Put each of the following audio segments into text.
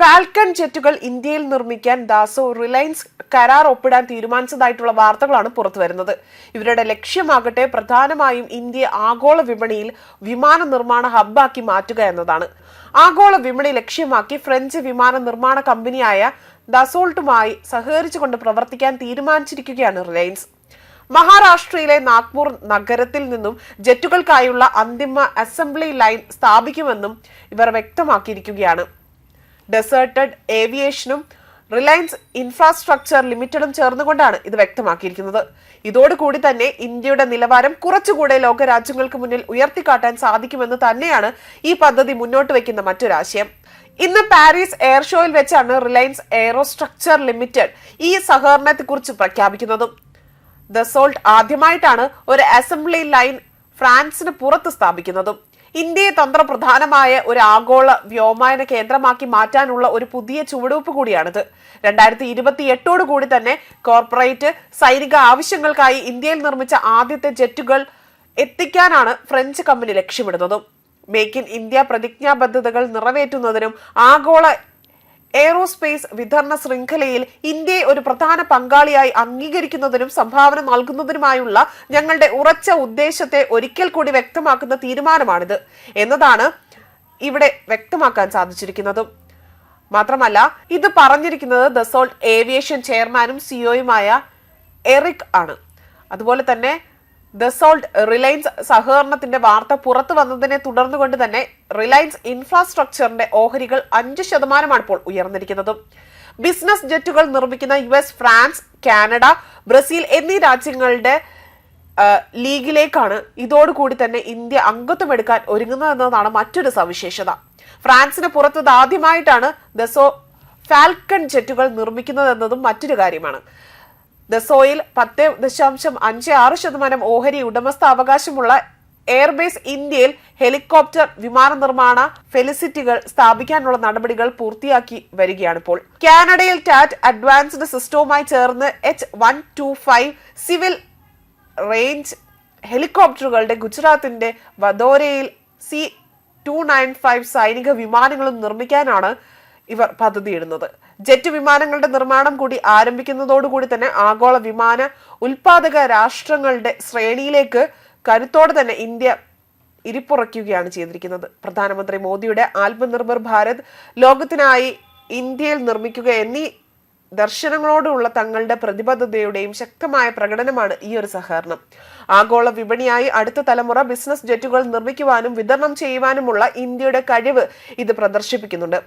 Falcon ജെറ്റുകൾ ഇന്ത്യയിൽ നിർമ്മിക്കാൻ ദാസോ Reliance കരാർ ഒപ്പിടാൻ തീരുമാനിച്ചതായിട്ടുള്ള വാർത്തകളാണ് പുറത്തുവരുന്നത്. ഇവരുടെ ലക്ഷ്യമാകട്ടെ പ്രധാനമായും ഇന്ത്യ ആഗോള വിപണിയിൽ വിമാന നിർമ്മാണ ഹബ്ബാക്കി മാറ്റുക എന്നതാണ്. ആഗോള വിപണി ലക്ഷ്യമാക്കി ഫ്രഞ്ച് വിമാന നിർമ്മാണ കമ്പനിയായ ദസോൾട്ടുമായി സഹകരിച്ചുകൊണ്ട് പ്രവർത്തിക്കാൻ തീരുമാനിച്ചിരിക്കുകയാണ് റിലയൻസ്. മഹാരാഷ്ട്രയിലെ നാഗ്പൂർ നഗരത്തിൽ നിന്നും ജെറ്റുകൾക്കായുള്ള അന്തിമ അസംബ്ലി ലൈൻ സ്ഥാപിക്കുമെന്നും ഇവർ വ്യക്തമാക്കിയിരിക്കുകയാണ്. ഡെസേർട്ടഡ് ഏവിയേഷനും റിലയൻസ് ഇൻഫ്രാസ്ട്രക്ചർ ലിമിറ്റഡും ചേർന്നുകൊണ്ടാണ് ഇത് വ്യക്തമാക്കിയിരിക്കുന്നത്. ഇതോടുകൂടി തന്നെ ഇന്ത്യയുടെ നിലവാരം കുറച്ചുകൂടെ ലോകരാജ്യങ്ങൾക്ക് മുന്നിൽ ഉയർത്തിക്കാട്ടാൻ സാധിക്കുമെന്ന് തന്നെയാണ് ഈ പദ്ധതി മുന്നോട്ട് വയ്ക്കുന്ന മറ്റൊരാശയം ഇന്ന് പാരീസ് എയർ ഷോയിൽ വെച്ചാണ് റിലയൻസ് എയറോസ്ട്രക്ചർ ലിമിറ്റഡ് ഈ സഹകരണത്തെക്കുറിച്ച് പ്രഖ്യാപിക്കുന്നതും. ദസോൾട്ട് ആദ്യമായിട്ടാണ് ഒരു അസംബ്ലി ലൈൻ ഫ്രാൻസിന് പുറത്ത് സ്ഥാപിക്കുന്നതും. ഇന്ത്യയെ തന്ത്രപ്രധാനമായ ഒരു ആഗോള വ്യോമയന കേന്ദ്രമാക്കി മാറ്റാനുള്ള ഒരു പുതിയ ചുവടുവെപ്പ് കൂടിയാണിത്. രണ്ടായിരത്തി ഇരുപത്തി എട്ടോടു കൂടി തന്നെ കോർപ്പറേറ്റ് സൈനിക ആവശ്യങ്ങൾക്കായി ഇന്ത്യയിൽ നിർമ്മിച്ച ആദ്യത്തെ ജെറ്റുകൾ എത്തിക്കാനാണ് ഫ്രഞ്ച് കമ്പനി ലക്ഷ്യമിടുന്നതും. മേക്ക് ഇൻ ഇന്ത്യ പ്രതിജ്ഞാബദ്ധതകൾ നിറവേറ്റുന്നതിനും ആഗോള എയറോസ്പേസ് വിതരണ ശൃംഖലയിൽ ഇന്ത്യയെ ഒരു പ്രധാന പങ്കാളിയായി അംഗീകരിക്കുന്നതിനും സംഭാവന നൽകുന്നതിനുമായുള്ള ഞങ്ങളുടെ ഉറച്ച ഉദ്ദേശത്തെ ഒരിക്കൽ കൂടി വ്യക്തമാക്കുന്ന തീരുമാനമാണിത്. എന്നതാണ് ഇവിടെ വ്യക്തമാക്കാൻ സാധിച്ചിരിക്കുന്നത്. മാത്രമല്ല ഇത് പറഞ്ഞിരിക്കുന്നത് ദസോൾട്ട് ഏവിയേഷൻ ചെയർമാനും സിഒയുമായ എറിക് ആണ്. അതുപോലെ തന്നെ ദസോൾട്ട് റിലയൻസ് സഹകരണത്തിന്റെ വാർത്ത പുറത്തു വന്നതിനെ തുടർന്നുകൊണ്ട് തന്നെ റിലയൻസ് ഇൻഫ്രാസ്ട്രക്ചറിന്റെ ഓഹരികൾ അഞ്ച് ശതമാനമാണ് ഇപ്പോൾ ഉയർന്നിരിക്കുന്നത്. ബിസിനസ് ജെറ്റുകൾ നിർമ്മിക്കുന്ന U S France Canada Brazil എന്നീ രാജ്യങ്ങളുടെ ലീഗിലേക്കാണ് ഇതോടുകൂടി തന്നെ ഇന്ത്യ അംഗത്വം എടുക്കാൻ ഒരുങ്ങുന്നതെന്നതാണ് മറ്റൊരു സവിശേഷത. ഫ്രാൻസിന് പുറത്തത് ആദ്യമായിട്ടാണ് ദസോ ഫാൽക്കൺ ജെറ്റുകൾ നിർമ്മിക്കുന്നതെന്നതും മറ്റൊരു കാര്യമാണ്. ദസോയിൽ പത്ത് ദശാംശം അഞ്ച് ആറ് ശതമാനം ഓഹരി ഉടമസ്ഥാവകാശമുള്ള എയർബേസ് ഇന്ത്യയിൽ ഹെലികോപ്റ്റർ വിമാന നിർമ്മാണ ഫെലിസിറ്റികൾ സ്ഥാപിക്കാനുള്ള നടപടികൾ പൂർത്തിയാക്കി വരികയാണ് ഇപ്പോൾ കാനഡയിൽ ടാറ്റ് അഡ്വാൻസ്ഡ് സിസ്റ്റവുമായി ചേർന്ന് H one two five civil range ഹെലികോപ്റ്ററുകളുടെ ഗുജറാത്തിന്റെ വദോരയിൽ സി ടു നയൻ ഫൈവ് സൈനിക വിമാനങ്ങളും നിർമ്മിക്കാനാണ് ഇവർ പദ്ധതിയിടുന്നത്. ജെറ്റ് വിമാനങ്ങളുടെ നിർമ്മാണം കൂടി ആരംഭിക്കുന്നതോടുകൂടി തന്നെ ആഗോള വിമാന ഉൽപാദക രാഷ്ട്രങ്ങളുടെ ശ്രേണിയിലേക്ക് കരുത്തോടെ തന്നെ ഇന്ത്യ ഇരിപ്പുറയ്ക്കുകയാണ് ചെയ്തിരിക്കുന്നത്. പ്രധാനമന്ത്രി മോദിയുടെ ആത്മനിർഭർ ഭാരത് ലോകത്തിനായി ഇന്ത്യയിൽ നിർമ്മിക്കുക എന്നീ ദർശനങ്ങളോടുള്ള തങ്ങളുടെ പ്രതിബദ്ധതയുടെയും ശക്തമായ പ്രകടനമാണ് ഈ ഒരു സഹകരണം. ആഗോള വിപണിയായി അടുത്ത തലമുറ ബിസിനസ് ജെറ്റുകൾ നിർമ്മിക്കുവാനും വിതരണം ചെയ്യുവാനുമുള്ള ഇന്ത്യയുടെ കഴിവ് ഇത് പ്രദർശിപ്പിക്കുന്നുണ്ട്.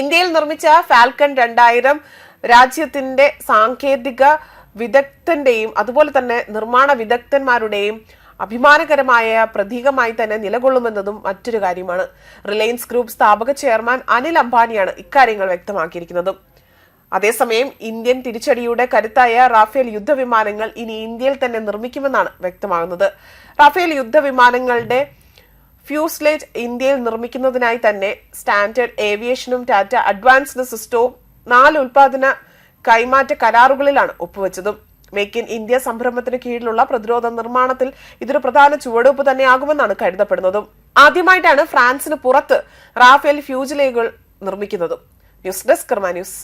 ഇന്ത്യയിൽ നിർമ്മിച്ച ഫാൽക്കൺ രണ്ടായിരം രാജ്യത്തിന്റെ സാങ്കേതിക വിദഗ്ധന്റെയും അതുപോലെ തന്നെ നിർമ്മാണ വിദഗ്ധന്മാരുടെയും അഭിമാനകരമായ പ്രതീകമായി തന്നെ നിലകൊള്ളുമെന്നതും മറ്റൊരു കാര്യമാണ്. റിലയൻസ് ഗ്രൂപ്പ് സ്ഥാപക ചെയർമാൻ അനിൽ അംബാനിയാണ് ഇക്കാര്യങ്ങൾ വ്യക്തമാക്കിയിരിക്കുന്നത്. അതേസമയം ഇന്ത്യൻ തിരിച്ചടിയുടെ കരുത്തായ റാഫേൽ യുദ്ധവിമാനങ്ങൾ ഇനി ഇന്ത്യയിൽ തന്നെ നിർമ്മിക്കുമെന്നാണ് വ്യക്തമാകുന്നത്. റാഫേൽ യുദ്ധവിമാനങ്ങളുടെ ഫ്യൂസ്ലേജ് ഇന്ത്യയിൽ നിർമ്മിക്കുന്നതിനായി തന്നെ സ്റ്റാൻഡേർഡ് ഏവിയേഷനും ടാറ്റ അഡ്വാൻസ്ഡ് സിസ്റ്റവും നാല് ഉൽപാദന കൈമാറ്റ കരാറുകളിലാണ് ഒപ്പുവെച്ചതും. മേക്ക് ഇൻ ഇന്ത്യ സംരംഭത്തിന് കീഴിലുള്ള പ്രതിരോധ നിർമ്മാണത്തിൽ ഇതൊരു പ്രധാന ചുവടുവെപ്പ് തന്നെയാകുമെന്നാണ് കരുതപ്പെടുന്നതും. ആദ്യമായിട്ടാണ് ഫ്രാൻസിന് പുറത്ത് റാഫേൽ ഫ്യൂജിലേകൾ നിർമ്മിക്കുന്നതും. News desk Karma news.